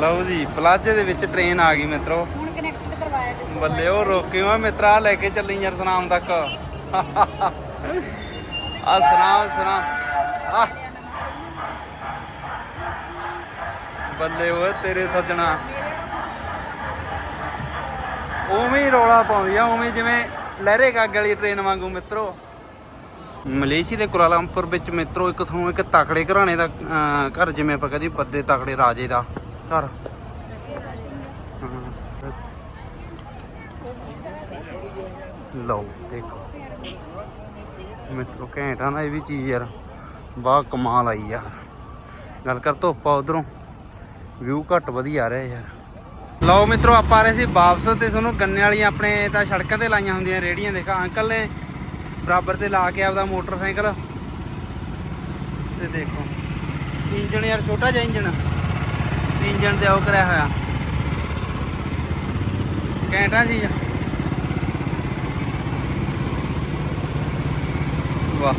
ਲਓ ਜੀ ਪਲਾਜੇ ਦੇ ਵਿੱਚ ਟ੍ਰੇਨ ਆ ਗਈ ਮਿੱਤਰੋ। ਹੁਣ ਕਨੈਕਟਡ ਕਰਵਾਇਆ ਜੀ ਬੱਲੇ ਉਹ ਰੋਕੇ ਵਾ ਮਿੱਤਰਾ ਲੈ ਕੇ ਚੱਲੀ ਯਾਰ ਸਨਾਮ ਤੱਕ। ਆ ਸਨਾਮ ਸਨਾਮ। ਆ ਬੱਲੇ ਓਏ ਤੇਰੇ ਸੱਜਣਾ। ਉਵੇਂ ਹੀ ਰੌਲਾ ਪਾਉਂਦੀ ਆ ਉਵੇਂ ਜਿਵੇਂ ਲਹਿਰੇ ਗੱਗ ਵਾਲੀ ਟ੍ਰੇਨ ਵਾਂਗੂ ਮਿੱਤਰੋ। ਮਲੇਸ਼ੀਆ ਦੇ ਕੁਆਲਾਲੰਪੁਰ ਵਿੱਚ ਮਿੱਤਰੋ ਇੱਕ ਤੁਹਾਨੂੰ ਇੱਕ ਤਕੜੇ ਘਰਾਣੇ ਦਾ ਘਰ ਜਿਵੇਂ ਆਪਾਂ ਕਹਿੰਦੇ ਪੱਦੇ ਤਕੜੇ ਰਾਜੇ ਦਾ। ਘਰ। ਲਓ, ਦੇਖੋ। ਮਿੱਤਰੋ, ਘੈਂਟਾ ਨਾ ਇਹ ਵੀ ਚੀਜ਼ ਯਾਰ। ਬਾ ਕਮਾਲ ਆਈ ਯਾਰ ਗੱਲ ਕਰ ਧੁੱਪਾ ਉਧਰੋਂ। ਵਿਊ ਘੱਟ ਵਧੀਆ ਆ ਰਿਹਾ ਯਾਰ। ਲਓ ਮਿੱਤਰੋ, ਆਪਾਂ ਆ ਰਹੇ ਸੀ ਵਾਪਸ ਤੇ ਤੁਹਾਨੂੰ ਗੰਨੇ ਵਾਲੀ ਆਪਣੇ ਤਾਂ ਸੜਕਾਂ ਤੇ ਲਾਈਆਂ ਹੁੰਦੀਆਂ, ਰੇੜੀਆਂ ਦੇਖਾ। ਅੰਕਲ ਨੇ ਬਰਾਬਰ ਤੇ ਲਾ ਕੇ ਆਪਦਾ ਮੋਟਰਸਾਈਕਲ। ਤੇ ਦੇਖੋ, ਇੰਜਣ ਯਾਰ ਛੋਟਾ ਜਿਹਾ ਇੰਜਣ। ਇੰਜਣ ਤੇ ਉਹ ਕਰਿਆ ਹੋਇਆ। ਘੈਂਟਾ ਜੀ ਵਾਹ।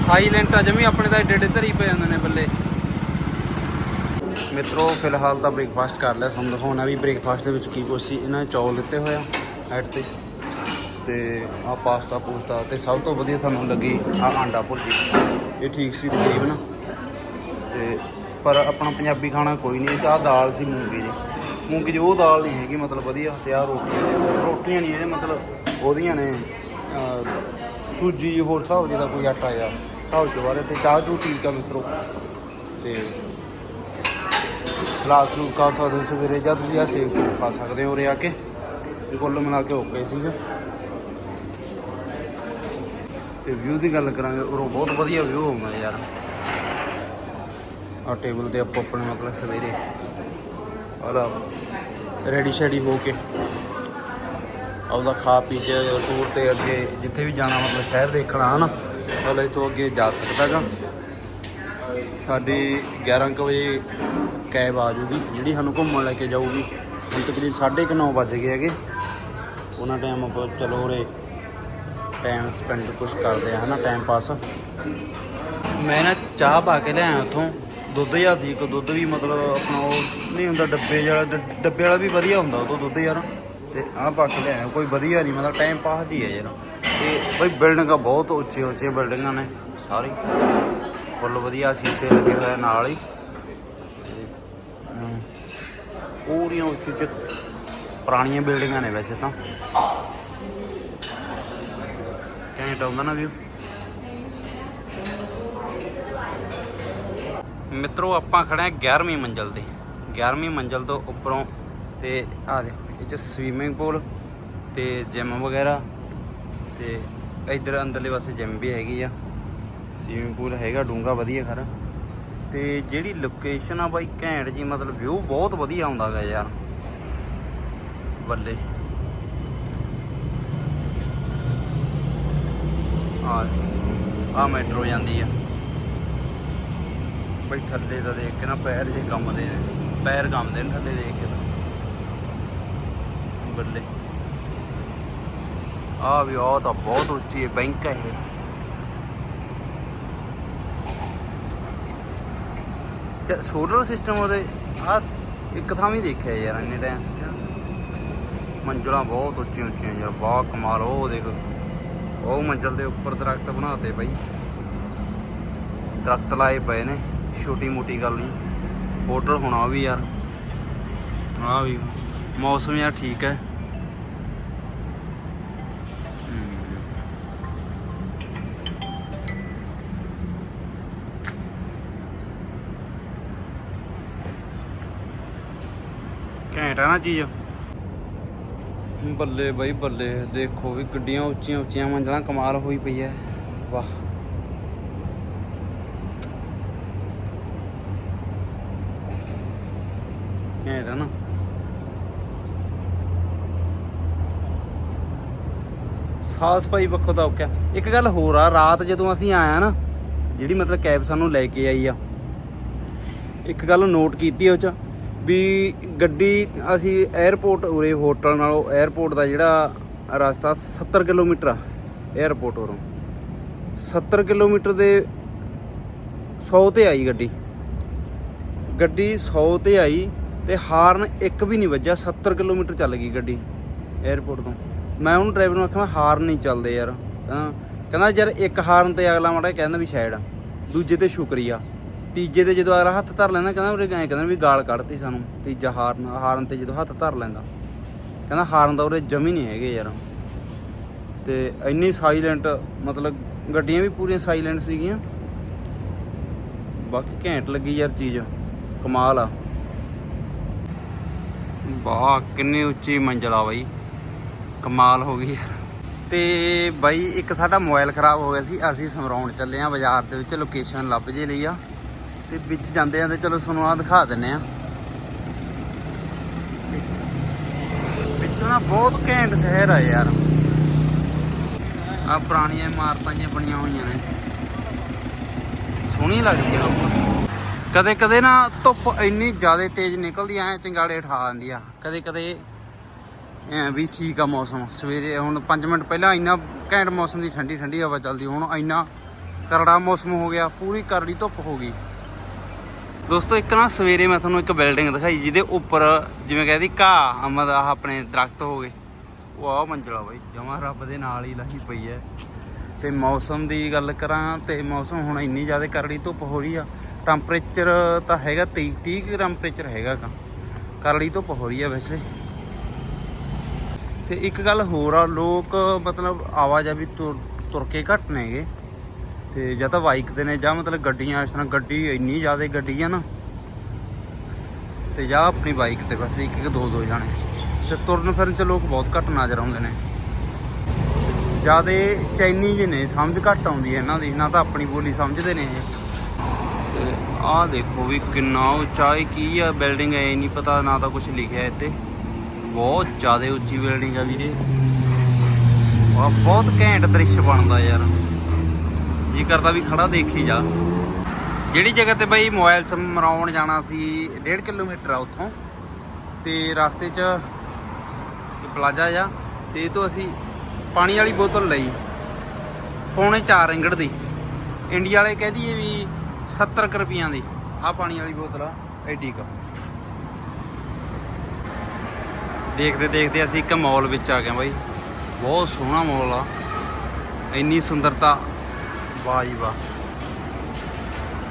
ਸਾਈਲੈਂਟ ਆ, ਜਮੀ ਆਪਣੇ ਤਾਂ ਏਡੇ ਏਡੇ ਧਰੀ ਪਏ ਜਾਂਦੇ ਨੇ ਬੱਲੇ। ਮਿੱਤਰੋ, ਫਿਲਹਾਲ ਤਾਂ ਬ੍ਰੇਕਫਾਸਟ ਕਰ ਲਿਆ, ਤੁਹਾਨੂੰ ਦਿਖਾਉਣਾ ਵੀ ਬ੍ਰੇਕਫਾਸਟ ਦੇ ਵਿੱਚ ਕੀ ਕੁਛ ਸੀ। ਇਹਨਾਂ ਨੇ ਚੌਲ ਦਿੱਤੇ ਹੋਇਆ ਐਡ ਤੇ। ਤੇ ਆ ਪਾਸਤਾ ਪੂਸਤਾ ਤੇ ਸਭ ਤੋਂ ਵਧੀਆ ਤੁਹਾਨੂੰ ਲੱਗੀ ਆ ਆਂਡਾ ਭੁਰਜੀ। ਇਹ ਠੀਕ ਸੀ ਤਕਰੀਬਨ। ਤੇ ਪਰ ਆਪਣਾ ਪੰਜਾਬੀ ਖਾਣਾ ਕੋਈ ਨਹੀਂ ਆਹ ਦਾਲ ਸੀ ਮੂੰਗੀ ਦੀ ਮੂੰਗੀ ਦੀ ਉਹ ਦਾਲ ਨਹੀਂ ਹੈਗੀ ਮਤਲਬ ਵਧੀਆ ਤੇ ਆਹ ਰੋਟੀਆਂ ਰੋਟੀਆਂ ਨਹੀਂ ਇਹਦੇ ਮਤਲਬ ਉਹਦੀਆਂ ਨੇ ਅਹ, ਸੂਜੀ ਹੋਰ ਹਿਸਾਬ ਜਿਹਦਾ ਕੋਈ ਆਟਾ ਆ ਹਿਸਾਬ ਦੇ ਬਾਰੇ ਤੇ ਚਾਹ ਚੂ ਠੀਕ ਆ ਮਿੱਤਰੋ। ਤੇ ਸਲਾਦ ਨੂੰ ਖਾ ਸਕਦੇ ਹੋ ਸਵੇਰੇ ਜਾਂ ਤੁਸੀਂ ਆ ਸੇਬ ਸੂਬ ਖਾ ਸਕਦੇ ਹੋ ਉਰੇ ਆ ਕੇ। ਇਹ ਕੁੱਲ ਮਿਲਾ ਕੇ ਓਕੇ ਸੀਗਾ। ਤੇ ਵਿਊ ਦੀ ਗੱਲ ਕਰਾਂਗੇ ਉਰੋਂ ਬਹੁਤ ਵਧੀਆ ਵਿਊ ਆਉਂਦਾ ਯਾਰ। ਆ ਟੇਬਲ ਤੇ ਆਪੋ ਆਪਣੇ ਮਤਲਬ ਸਵੇਰੇ ਔਰ ਰੈਡੀ ਸ਼ੈਡੀ ਹੋ ਕੇ ਆਪਦਾ ਖਾ ਪੀ ਕੇ ਟੂਰ ਤੇ ਅੱਗੇ ਜਿੱਥੇ ਵੀ ਜਾਣਾ ਮਤਲਬ ਸ਼ਹਿਰ ਦੇਖਣਾ ਹਨ ਤਾਂ ਤੋਂ ਅੱਗੇ ਜਾ ਸਕਦਾਗਾ ਸਾਡੀ 11 ਕੁ ਵਜੇ ਕੈਬ ਆ ਜੂਗੀ, ਜਿਹੜੀ ਸਾਨੂੰ ਘੁੰਮਣ ਲੈ ਕੇ ਜਾਊਗੀ। ਹੁਣ ਤਕਰੀਬਨ 9:30 ਵੱਜ ਗਏ ਹੈਗੇ। ਉਹਨਾਂ ਟਾਈਮ ਆਪਾਂ ਚਲੋ ਉਰੇ ਟਾਈਮ ਸਪੈਂਡ ਕੁਝ ਕਰਦੇ ਆ, ਹਨਾ ਟਾਈਮ ਪਾਸ ਮੈਂ ਨਾ ਚਾਹ ਪਾ ਕੇ ਲਿਆਇਆ ਉੱਥੋਂ। ਦੁੱਧ ਜਿਹਾ ਸੀ ਇੱਕ ਦੁੱਧ ਵੀ ਮਤਲਬ ਆਪਣਾ ਉਹ ਨਹੀਂ ਹੁੰਦਾ ਡੱਬੇ ਵਾਲਾ ਡ- ਡੱਬੇ ਵਾਲਾ ਵੀ ਵਧੀਆ ਹੁੰਦਾ ਉਹ ਤੋਂ ਦੁੱਧ ਯਾਰ। ਤੇ ਆਹ ਪਾ ਕੇ ਕੋਈ ਵਧੀਆ ਨਹੀਂ ਮਤਲਬ ਟਾਈਮ ਪਾਸ ਦੀ ਹੈ ਯਾਰ। ਤੇ ਬਈ ਬਿਲਡਿੰਗਾਂ ਬਹੁਤ ਉੱਚੇ ਉੱਚੇ ਬਿਲਡਿੰਗਾਂ ਨੇ ਸਾਰੀ। ਫੁੱਲ ਵਧੀਆ ਸ਼ੀਸ਼ੇ ਲੱਗੇ ਹੋਏ ਆ ਨਾਲ ਹੀ। ਤੇ, ਹਮ, ਪੂਰੀਆਂ ਉੱਚੀ ਉੱਚੀ ਪੁਰਾਣੀਆਂ ਬਿਲਡਿੰਗਾਂ ਨੇ ਵੈਸੇ ਤਾਂ। ਘੈਂਟ ਆਉਂਦਾ ਨਾ ਵਿਊ। ਮਿੱਤਰੋ, ਆਪਾਂ ਖੜੇ ਆ 11ਵੀਂ ਮੰਜ਼ਲ ਤੇ। 11ਵੀਂ ਮੰਜ਼ਲ ਤੋਂ ਉੱਪਰੋਂ ਤੇ ਆ ਦੇਖੋ, ਇਹ ਚ ਸਵੀਮਿੰਗ ਪੂਲ ਤੇ ਜਿਮ ਵਗੈਰਾ ਤੇ ਇਧਰ ਅੰਦਰਲੇ ਪਾਸੇ ਜਿਮ ਵੀ ਹੈਗੀ ਆ। ਸਵੀਮਿੰਗ ਪੂਲ ਹੈਗਾ ਡੂੰਗਾ ਵਧੀਆ ਖਰਾ। ਤੇ ਜਿਹੜੀ ਲੋਕੇਸ਼ਨ ਆ ਬਾਈ, ਘੈਂਟ ਜੀ, ਮਤਲਬ ਵਿਊ ਬਹੁਤ ਵਧੀਆ ਆਉਂਦਾ ਗਾ ਯਾਰ। ਬੱਲੇ। ਆ ਆ ਮੈਟਰੋ ਜਾਂਦੀ ਆ। ਬਈ ਥੱਲੇ ਤਾਂ ਦੇਖ ਕੇ ਨਾ ਪੈਰ ਜੇ ਕੰਮਦੇ ਨੇ। ਪੈਰ ਕੰਮਦੇ ਨੇ ਥੱਲੇ ਦੇਖ ਕੇ ਤਾਂ। ਬੱਲੇ। ਆ ਵੀ ਉਹ ਤਾਂ ਬਹੁਤ ਉੱਚੀ ਹੈ, ਬੈਂਕ ਹੈ ਇਹ। ਤੇ ਸੋਲਰ ਸਿਸਟਮ ਉਹਦੇ ਆ ਇੱਕ ਥਾਂ ਵੀ ਦੇਖਿਆ ਯਾਰ, ਇੰਨੇ ਟਾਈਮ ਮੰਜ਼ਲਾਂ ਬਹੁਤ ਉੱਚੀਆਂ ਉੱਚੀਆਂ ਯਾਰ ਬਹੁਤ ਕਮਾਲ, ਉਹ ਦੇਖ। ਉਹ ਮੰਜ਼ਲ ਦੇ ਉੱਪਰ ਦਰਖਤ ਬਣਾਤੇ ਬਾਈ। ਦਰਖਤ ਲਾਏ ਪਏ ਨੇ। ਛੋਟੀ ਮੋਟੀ ਗੱਲ ਨਹੀਂ ਹੋਟਲ ਹੋਣਾ ਵੀ ਯਾਰ। ਆ ਵੀ। ਮੌਸਮ ਯਾਰ ਠੀਕ ਹੈ। ਹਮ। ਘੈਂਟ ਆ ਨਾ ਚੀਜ਼। ਬੱਲੇ ਬਾਈ ਬੱਲੇ। ਦੇਖੋ ਵੀ ਗੱਡੀਆਂ ਉੱਚੀਆਂ ਉੱਚੀਆਂ ਮੰਜ਼ਲਾਂ ਕਮਾਲ ਹੋਈ ਪਈ ਐ ਵਾਹ। ਘੈਂਟ ਹੈ ਨਾ ਸਾਫ਼ ਸਫ਼ਾਈ ਪੱਖੋਂ ਤਾਂ ਓਕੇ ਇੱਕ ਗੱਲ ਹੋਰ ਆ, ਰਾਤ ਜਦੋਂ ਅਸੀਂ ਆਇਆ ਨਾ, ਜਿਹੜੀ ਮਤਲਬ ਕੈਬ ਸਾਨੂੰ ਲੈ ਕੇ ਆਈ ਆ, ਇੱਕ ਗੱਲ ਨੋਟ ਕੀਤੀ ਉਹ ਚ, ਵੀ ਗੱਡੀ ਅਸੀਂ 에어ਪੋਰਟ ਉਰੇ ਹੋਟਲ ਨਾਲੋਂ 에어ਪੋਰਟ ਦਾ ਜਿਹੜਾ ਰਸਤਾ 70 ਕਿਲੋਮੀਟਰ ਆ 에어ਪੋਰਟ ਉਰੋਂ। 70 ਕਿਲੋਮੀਟਰ ਦੇ 100 ਤੇ ਆਈ ਗੱਡੀ। ਗੱਡੀ 100 ਤੇ ਆਈ ਤੇ ਹਾਰਨ ਇੱਕ ਵੀ ਨਹੀਂ ਵੱਜਿਆ 70 ਕਿਲੋਮੀਟਰ ਚੱਲ ਗਈ ਗੱਡੀ 에어ਪੋਰਟ ਤੋਂ। ਮੈਂ ਉਹਨੂੰ ਡਰਾਈਵਰ ਨੂੰ ਆਖਿਆ, ਮੈਂ ਹਾਰਨ ਨਹੀਂ ਚੱਲਦੇ ਯਾਰ। ਕਹਿੰਦਾ ਕਹਿੰਦਾ, ਯਾਰ ਇੱਕ ਹਾਰਨ ਤੇ ਅਗਲਾ ਮਾੜਾ ਕਹਿੰਦਾ ਵੀ ਸ਼ਾਇਦ ਦੂਜੇ ਤੇ ਸ਼ੁਕਰੀਆ। ਤੀਜੇ ਤੇ ਜਦੋਂ ਅਗਲਾ ਹੱਥ ਧਰ ਲੈਂਦਾ, ਕਹਿੰਦਾ, ਉਰੇ ਐਂ ਕਹਿੰਦਾ ਵੀ ਗਾਲ ਕੱਢਤੀ ਸਾਨੂੰ, ਤੀਜਾ ਹਾਰਨ ਹਾਰਨ ਤੇ ਜਦੋਂ ਹੱਥ ਧਰ ਲੈਂਦਾ। ਕਹਿੰਦਾ, ਹਾਰਨ ਦਾ ਉਰੇ ਜਮੀ ਨਹੀਂ ਹੈਗੇ ਯਾਰ। ਤੇ ਇੰਨੀ ਸਾਇਲੈਂਟ ਮਤਲਬ ਗੱਡੀਆਂ ਵੀ ਪੂਰੀਆਂ ਸਾਇਲੈਂਟ ਸੀਗੀਆਂ। ਬਾਕੀ ਘੈਂਟ ਲੱਗੀ ਯਾਰ ਚੀਜ਼, ਕਮਾਲ ਆ। ਵਾਹ, ਕਿੰਨੀ ਉੱਚੀ ਮੰਜ਼ਲ ਆ ਬਾਈ। ਕਮਾਲ ਹੋ ਗਈ। ਯਾਰ ਤੇ ਬਾਈ, ਇੱਕ ਸਾਡਾ ਮੋਬਾਈਲ ਖਰਾਬ ਹੋ ਗਿਆ ਸੀ, ਅਸੀਂ ਸਮਰਾਉਣ ਚੱਲੇ ਆ ਬਾਜ਼ਾਰ ਦੇ ਵਿੱਚ ਲੋਕੇਸ਼ਨ ਲੱਭ ਜੇ ਲਈ ਆ। ਤੇ ਵਿੱਚ ਜਾਂਦੇ ਆ ਤੇ ਚਲੋ ਤੁਹਾਨੂੰ ਆ ਦਿਖਾ ਦਿੰਨੇ ਆ। ਵਿੱਚੋਂ ਨਾ ਬਹੁਤ ਘੈਂਟ ਸ਼ਹਿਰ ਆ ਯਾਰ। ਆ ਪੁਰਾਣੀਆਂ ਇਮਾਰਤਾਂ ਜਿਹੀਆਂ ਬਣੀਆਂ ਹੋਈਆਂ ਨੇ। ਸੋਹਣੀ ਲੱਗਦੀ ਆ। ਕਦੇ ਕਦੇ ਨਾ ਧੁੱਪ ਇੰਨੀ ਜ਼ਿਆਦਾ ਤੇਜ਼ ਨਿਕਲਦੀ ਐ ਚੰਗਾੜੇ ਠਾ ਦਿੰਦੀ ਆ। ਕਦੇ ਕਦੇ ਐ ਵੀ ਠੀਕ ਆ ਮੌਸਮ। ਸਵੇਰੇ ਹੁਣ 5 ਮਿੰਟ ਪਹਿਲਾਂ ਇੰਨਾ ਘੈਂਟ ਮੌਸਮ ਦੀ ਠੰਡੀ ਠੰਡੀ ਹਵਾ ਚੱਲਦੀ, ਹੁਣ ਇੰਨਾ ਕਰੜਾ ਮੌਸਮ ਹੋ ਗਿਆ, ਪੂਰੀ ਕਰੜੀ ਧੁੱਪ ਹੋ ਗਈ। ਦੋਸਤੋ, ਇੱਕ ਨਾ ਸਵੇਰੇ ਮੈਂ ਤੁਹਾਨੂੰ ਇੱਕ ਬਿਲਡਿੰਗ ਦਿਖਾਈ, ਜਿਹਦੇ ਉੱਪਰ ਜਿਵੇਂ ਕਹਿੰਦੀ ਘਾਹ ਅਮਦ ਆਹ ਆਪਣੇ ਦਰਖਤ ਹੋ ਗਏ। ਉਹ ਆ ਮੰਜ਼ਲਾ ਬਾਈ, ਜਮਾ ਰੱਬ ਦੇ ਨਾਲ ਹੀ ਲਾਹੀ ਪਈ ਐ। ਤੇ ਮੌਸਮ ਦੀ ਗੱਲ ਕਰਾਂ ਤੇ ਮੌਸਮ ਹੁਣ ਇੰਨੀ ਜ਼ਿਆਦਾ ਕਰੜੀ ਧੁੱਪ ਹੋ ਰਹੀ ਆ ਟੈਂਪਰੇਚਰ ਤਾਂ ਹੈਗਾ 23 30 ਕੁ ਟੈਂਪਰੇਚਰ ਹੈਗਾ ਕਾ ਕਰੜੀ ਧੁੱਪ ਹੋ ਰਹੀ ਆ ਵੈਸੇ। ਤੇ ਇੱਕ ਗੱਲ ਹੋਰ ਆ, ਲੋਕ ਮਤਲਬ ਆਵਾਜਾਈ ਤੁਰ ਤੁਰ ਕੇ ਘੱਟ ਨੇਗੇ ਤੇ ਜਾਂ ਤਾਂ ਬਾਈਕ ਤੇ ਨੇ, ਜਾਂ ਮਤਲਬ ਗੱਡੀਆਂ, ਇਸ ਤਰ੍ਹਾਂ ਗੱਡੀ ਇੰਨੀ ਜ਼ਿਆਦਾ ਗੱਡੀ ਆ ਨਾ। ਤੇ ਜਾਂ ਆਪਣੀ ਬਾਈਕ ਤੇ ਬਸ ਇੱਕ ਇੱਕ ਦੋ ਦੋ ਜਾਣੇ। ਤੇ ਤੁਰਨ ਫਿਰਨ ਚ ਲੋਕ ਬਹੁਤ ਘੱਟ ਨਜ਼ਰ ਆਉਂਦੇ ਨੇ। ਜਿਆਦੇ ਚਾਈਨੀਜ਼ ਨੇ, ਸਮਝ ਘੱਟ ਆਉਂਦੀ ਹੈ ਇਹਨਾਂ ਦੀ। ਨਾ ਤਾਂ ਆਪਣੀ ਬੋਲੀ ਸਮਝਦੇ ਨੇ ਇਹ। ਆਹ ਦੇਖੋ ਵੀ ਕਿੰਨਾ ਉੱਚਾ ਇਹ ਕੀ ਆ ਬਿਲਡਿੰਗ ਐ, ਨਹੀਂ ਪਤਾ, ਨਾ ਤਾਂ ਕੁਝ ਲਿਖਿਆ ਇੱਥੇ। ਬਹੁਤ ਜ਼ਿਆਦਾ ਉੱਚੀ ਬਿਲਡਿੰਗ ਆ ਵੀਰੇ। ਵਾਹ ਬਹੁਤ ਘੈਂਟ ਦ੍ਰਿਸ਼ ਬਣਦਾ ਯਾਰ। ਜੀ ਕਰਦਾ ਵੀ ਖੜਾ ਦੇਖੀ ਜਾ। ਜਿਹੜੀ ਜਗ੍ਹਾ ਤੇ ਬਈ ਮੋਬਾਈਲ ਸਮਰਾਉਣ ਜਾਣਾ ਸੀ 1.5 ਕਿਲੋਮੀਟਰ ਆ ਉੱਥੋਂ। ਤੇ ਰਸਤੇ 'ਚ ਪਲਾਜ਼ਾ ਆ ਤੇ ਇਹ ਤੋਂ ਅਸੀਂ ਪਾਣੀ ਵਾਲੀ ਬੋਤਲ ਲਈ। ਪੌਣੇ 4 ਰਿੰਗੜ ਦੀ। ਇੰਡੀਆ ਵਾਲੇ ਕਹਿ ਦਈਏ ਵੀ 70 ਕੁ ਰੁਪਈਆਂ ਦੀ। ਆ ਪਾਣੀ ਵਾਲੀ ਬੋਤਲ ਆ ਐਡੀ ਕ ਦੇਖਦੇ ਦੇਖਦੇ ਅਸੀਂ ਇੱਕ ਮਾਲ ਵਿੱਚ ਆ ਗਏ ਬਾਈ। ਬਹੁਤ ਸੋਹਣਾ ਮਾਲ ਆ। ਇੰਨੀ ਸੁੰਦਰਤਾ। ਵਾਹ ਜੀ ਵਾਹ।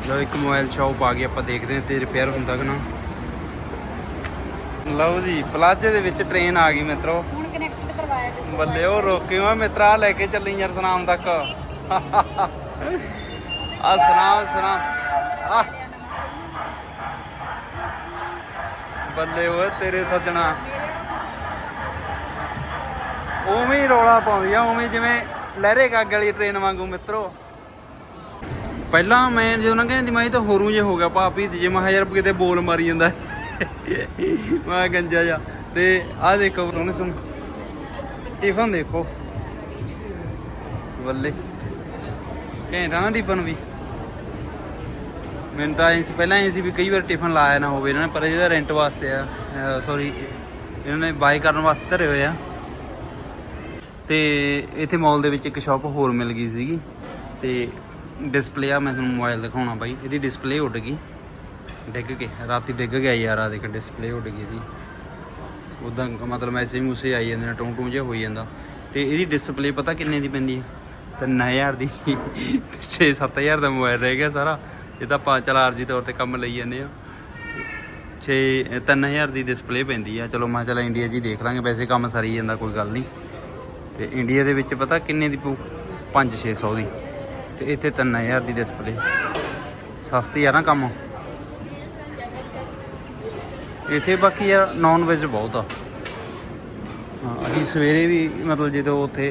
ਲਓ ਇੱਕ ਮੋਬਾਈਲ ਸ਼ਾਪ ਆ ਗਈ ਆਪਾਂ ਦੇਖਦੇ ਹਾਂ ਤੇ ਰਿਪੇਅਰ ਹੁੰਦਾ ਕਿ ਨਾ। ਲਓ ਜੀ ਪਲਾਜ਼ੇ ਦੇ ਵਿੱਚ ਟ੍ਰੇਨ ਆ ਗਈ ਮਿੱਤਰੋ। ਹੁਣ ਕਨੈਕਟ ਕਰਵਾਇਆ ਬੱਲੇ ਉਹ ਰੋਕਿਓ ਮਿੱਤਰਾ ਲੈ ਕੇ ਚੱਲੀ ਯਾਰ ਸਨਾਮ ਤੱਕ। ਆ ਸਨਾਮ ਸਨਾਮ ਆ। ਬੱਲੇ ਓਏ, ਤੇਰੇ ਸੱਜਣਾ। ਉਵੇਂ ਹੀ ਰੌਲਾ ਪਾਉਂਦੀ ਆ, ਉਵੇਂ ਜਿਵੇਂ ਲਹਿਰੇ ਗੱਗ ਵਾਲੀ ਟ੍ਰੇਨ ਵਾਂਗੂ, ਮਿੱਤਰੋ। ਪਹਿਲਾਂ ਮੈਂ ਜਦੋਂ ਨਾ ਕਹਿੰਦੀ, ਮੈਂ ਇਹ ਤਾਂ ਹੋਰੂ ਜੇ ਹੋ ਗਿਆ ਭਾਪੀ ਜੇ ਮੈਂ ਕਿਹਾ ਯਾਰ ਕਿਤੇ ਬੋਲ ਮਾਰੀ ਜਾਂਦਾ। ਮੈਂ ਗੰਜਾ ਜਾ। ਤੇ ਆਹ ਦੇਖੋ, ਸੋਹਣੇ ਸੋਹਣੇ। ਟਿਫਨ ਦੇਖੋ। ਬੱਲੇ। ਘੈਂਟਾ ਨਾ ਟਿਫਨ ਵੀ। ਮੈਨੂੰ ਤਾਂ ਐਂ ਸੀ, ਪਹਿਲਾਂ ਐਂ ਸੀ ਵੀ ਕਈ ਵਾਰ ਟਿਫਨ ਲਾਇਆ ਨਾ ਹੋਵੇ ਇਹਨਾਂ ਨੇ, ਪਰ ਇਹਦਾ ਰੈਂਟ ਵਾਸਤੇ ਆ ਸੌਰੀ ਇਹਨਾਂ ਨੇ ਬਾਈ ਕਰਨ ਵਾਸਤੇ ਧਰੇ ਹੋਏ ਆ। ਤੇ ਇੱਥੇ ਮਾਲ ਦੇ ਵਿੱਚ ਇੱਕ ਸ਼ਾਪ ਹੋਰ ਮਿਲ ਗਈ ਸੀਗੀ, ਤੇ ਡਿਸਪਲੇ ਆ, ਮੈਂ ਤੁਹਾਨੂੰ ਮੋਬਾਈਲ ਦਿਖਾਉਣਾ ਬਾਈ। ਇਹਦੀ ਡਿਸਪਲੇ ਉੱਡ ਗਈ। ਡਿੱਗ ਕੇ, ਰਾਤੀ ਡਿੱਗ ਗਿਆ ਯਾਰ ਆ ਦੇਖ ਡਿਸਪਲੇ ਉੱਡ ਗਈ ਇਹਦੀ। ਉਦਾਂ ਮਤਲਬ ਮੈਸੇਜ ਮੂਸੇ ਆਈ ਜਾਂਦੇ ਨੇ, ਟੂੰ ਟੂੰ ਜਿਹਾ ਹੋਈ ਜਾਂਦਾ। ਤੇ ਇਹਦੀ ਡਿਸਪਲੇ ਪਤਾ ਕਿੰਨੇ ਦੀ ਪੈਂਦੀ ਹੈ? 3000 ਦੀ 6-7000 ਦਾ ਮੋਬਾਈਲ ਰਹਿ ਗਿਆ ਸਾਰਾ। ਇਹ ਤਾਂ ਆਪਾਂ ਚਲ ਆਰਜੀ ਤੌਰ ਤੇ ਕੰਮ ਲਈ ਜਾਂਦੇ ਆ। 6 3000 ਦੀ ਡਿਸਪਲੇ ਪੈਂਦੀ ਆ। ਚਲੋ ਮੈਂ ਚਲ ਇੰਡੀਆ ਜੀ ਦੇਖ ਲਾਂਗੇ, ਵੈਸੇ ਕੰਮ ਸਰੀ ਜਾਂਦਾ, ਕੋਈ ਗੱਲ ਨਹੀਂ। ਤੇ ਇੰਡੀਆ ਦੇ ਵਿੱਚ ਪਤਾ ਕਿੰਨੇ ਦੀ ਪਊ? 5-600 ਦੀ। ਤੇ ਇੱਥੇ 3000 ਦੀ ਡਿਸਪਲੇ ਸਸਤੀ ਆ ਨਾ ਕੰਮ। ਇੱਥੇ ਬਾਕੀ ਯਾਰ ਨਾਨ ਵੈਜ ਬਹੁਤ ਆ। ਅਸੀਂ ਸਵੇਰੇ ਵੀ ਮਤਲਬ ਜਦੋਂ ਉੱਥੇ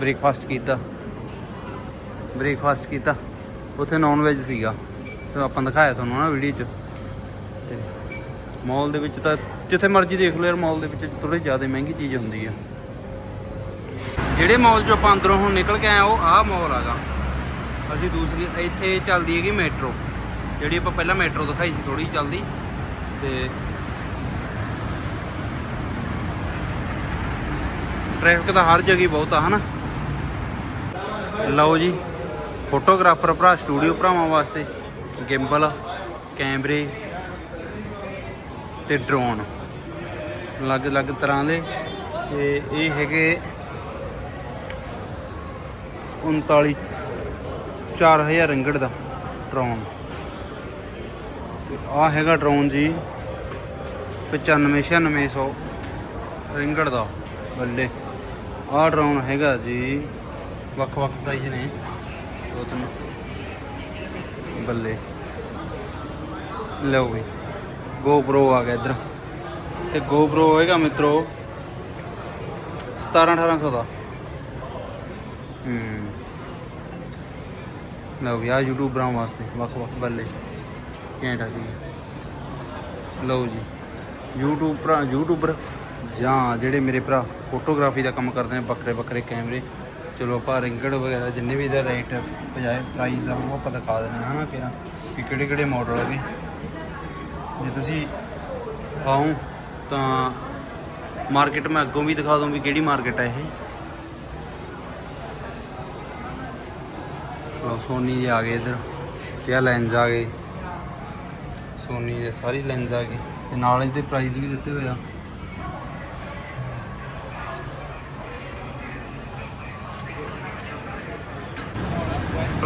ਬ੍ਰੇਕਫਾਸਟ ਕੀਤਾ। ਬ੍ਰੇਕਫਾਸਟ ਕੀਤਾ। ਉੱਥੇ ਨਾਨ ਵੈਜ ਸੀਗਾ। ਤੇ ਆਪਾਂ ਦਿਖਾਇਆ ਤੁਹਾਨੂੰ ਨਾ ਵੀਡੀਓ 'ਚ। ਤੇ ਮਾਲ ਦੇ ਵਿੱਚ ਤਾਂ ਜਿੱਥੇ ਮਰਜ਼ੀ ਦੇਖ ਲਓ ਯਾਰ ਮਾਲ ਦੇ ਵਿੱਚ ਥੋੜੀ ਜ਼ਿਆਦਾ ਮਹਿੰਗੀ ਚੀਜ਼ ਹੁੰਦੀ ਆ। ਜਿਹੜੇ ਮਾਲ 'ਚੋਂ ਆਪਾਂ ਅੰਦਰੋਂ ਹੁਣ ਨਿਕਲ ਕੇ ਆਏ ਉਹ ਆਹ ਮਾਲ ਆਗਾ। ਅਸੀਂ ਦੂਸਰੀ, ਇੱਥੇ ਚੱਲਦੀ ਹੈਗੀ ਮੈਟਰੋ ਜਿਹੜੀ ਆਪਾਂ ਪਹਿਲਾਂ ਮੈਟਰੋ ਦਿਖਾਈ ਸੀ ਥੋੜੀ ਚੱਲਦੀ। ਤੇ ਟ੍ਰੈਫਿਕ ਤਾਂ ਹਰ ਜਗ੍ਹਾ ਹੀ ਬਹੁਤ ਆ, ਹਨਾ? ਲਓ ਜੀ। ਫੋਟੋਗ੍ਰਾਫਰ ਭਰਾ, ਸਟੂਡੀਓ ਭਰਾਵਾਂ ਵਾਸਤੇ ਗਿੰਬਲ, ਕੈਮਰੇ ਤੇ ਡਰੋਨ। ਅਲੱਗ-ਅਲੱਗ ਤਰ੍ਹਾਂ ਦੇ ਤੇ ਇਹ ਹੈਗੇ 39 4000 ਰਿੰਗੜ ਦਾ ਡਰੋਨ। ਆ ਹੈਗਾ ਡਰੋਨ ਜੀ 95 9600 ਰਿੰਗੜ ਦਾ ਬੱਲੇ। ਆਹ ਡਰੋਨ ਹੈਗਾ ਜੀ ਵੱਖ-ਵੱਖ ਪ੍ਰਾਈਸ ਨੇ। ਦੋ ਤਿੰਨ ਬੱਲੇ। ਲਓ ਵੀ GoPro ਆ ਗਿਆ ਇੱਧਰ। ਤੇ GoPro ਹੋਏਗਾ ਮਿੱਤਰੋ 17 1800 ਦਾ। ਹੂੰ। ਲਓ ਵੀ ਯੂਟਿਊਬਰਾਂ ਵਾਸਤੇ, ਵੱਖ ਵੱਖ ਬੱਲੇ। ਘੈਂਟ ਆ ਜੀ। ਲਓ ਜੀ, YouTube ਭਰਾ ਯੂਟਿਊਬਰ ਜਾਂ ਜਿਹੜੇ ਮੇਰੇ ਭਰਾ ਫੋਟੋਗ੍ਰਾਫੀ ਦਾ ਕੰਮ ਕਰਦੇ ਨੇ, ਵੱਖਰੇ ਵੱਖਰੇ ਕੈਮਰੇ। ਚਲੋ ਆਪਾਂ ਰਿੰਗੜ ਵਗੈਰਾ ਜਿੰਨੇ ਵੀ ਇਹਦਾ ਰੇਟ ਬਜਾਏ ਪ੍ਰਾਈਸ ਆ ਉਹ ਆਪਾਂ ਦਿਖਾ ਦਿੰਦੇ ਹਾਂ ਨਾ ਕਿਹੜਾ ਕਿ ਕਿਹੜੇ ਕਿਹੜੇ ਮਾਡਲ ਹੈਗੇ ਜੇ। ਤੁਸੀਂ ਆਉਂ ਤਾਂ ਮਾਰਕੀਟ ਮੈਂ ਅੱਗੋਂ ਵੀ ਦਿਖਾ ਦੂੰ ਵੀ ਕਿਹੜੀ ਮਾਰਕੀਟ ਹੈ ਇਹ। ਸੋਨੀ ਦੇ ਆ ਗਏ ਇਧਰ, ਤੇ ਆ ਲੈਂਸ ਆ ਗਏ। ਸੋਨੀ ਦੇ ਸਾਰੀ ਲੈਂਸ ਆ ਗਏ, ਤੇ ਨਾਲ ਇਹਦੇ ਪ੍ਰਾਈਸ ਵੀ ਦਿੱਤੇ ਹੋਏ ਆ।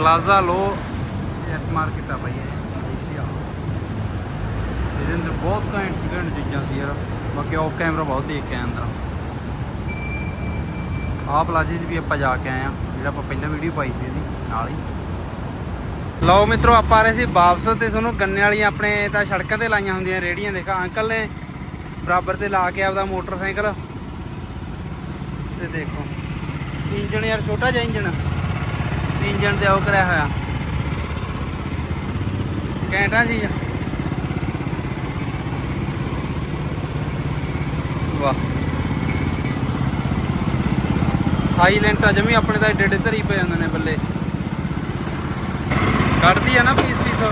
ਪਲਾਜ਼ਾ ਲੋ ਇੱਕ ਮਾਰਕੀਟ ਆ ਭਾਈ ਮਲੇਸ਼ੀਆ ਇਹਦੇ ਅੰਦਰ ਬਹੁਤ ਘੈਂਟ ਘੈਂਟ ਚੀਜ਼ਾਂ ਸੀ ਯਾਰ। ਬਾਕੀ ਆਫ ਕੈਮਰਾ ਬਹੁਤ ਦੇਖ ਕੇ ਆਇਆ ਅੰਦਰ। ਆਹ ਪਲਾਜ਼ੇ 'ਚ ਵੀ ਆਪਾਂ ਜਾ ਕੇ ਆਏ ਆ ਜਿਹੜਾ ਆਪਾਂ ਪਹਿਲਾਂ ਵੀਡੀਓ ਪਾਈ ਸੀ ਇਹਦੀ, ਨਾਲ ਹੀ। ਲਓ ਮਿੱਤਰੋ, ਆਪਾਂ ਆ ਰਹੇ ਸੀ ਵਾਪਸ ਤੇ ਤੁਹਾਨੂੰ ਗੰਨੇ ਵਾਲੀਆਂ ਆਪਣੇ ਤਾਂ ਸੜਕਾਂ ਤੇ ਲਾਈਆਂ ਹੁੰਦੀਆਂ ਰੇੜੀਆਂ ਦੇਖਾ ਅੰਕਲ ਨੇ ਬਰਾਬਰ ਤੇ ਲਾ ਕੇ ਆਪਦਾ ਮੋਟਰਸਾਈਕਲ। ਤੇ ਦੇਖੋ, ਇੰਜਣ ਯਾਰ ਛੋਟਾ ਜਿਹਾ ਇੰਜਣ। ਇੰਜਣ ਤੇ ਉਹ ਕਰਿਆ ਹੋਇਆ। ਘੈਂਟਾ ਜੀ ਵਾਹ। ਸਾਈਲੈਂਟ ਆ, ਜਮੀ ਆਪਣੇ ਤਾਂ ਏਡੇ ਏਡੇ ਧਰੀ ਪਏ ਜਾਂਦੇ ਨੇ ਬੱਲੇ। ਕੱਢਦੀ ਆ ਨਾ ਪੀਸ ਪੀਸ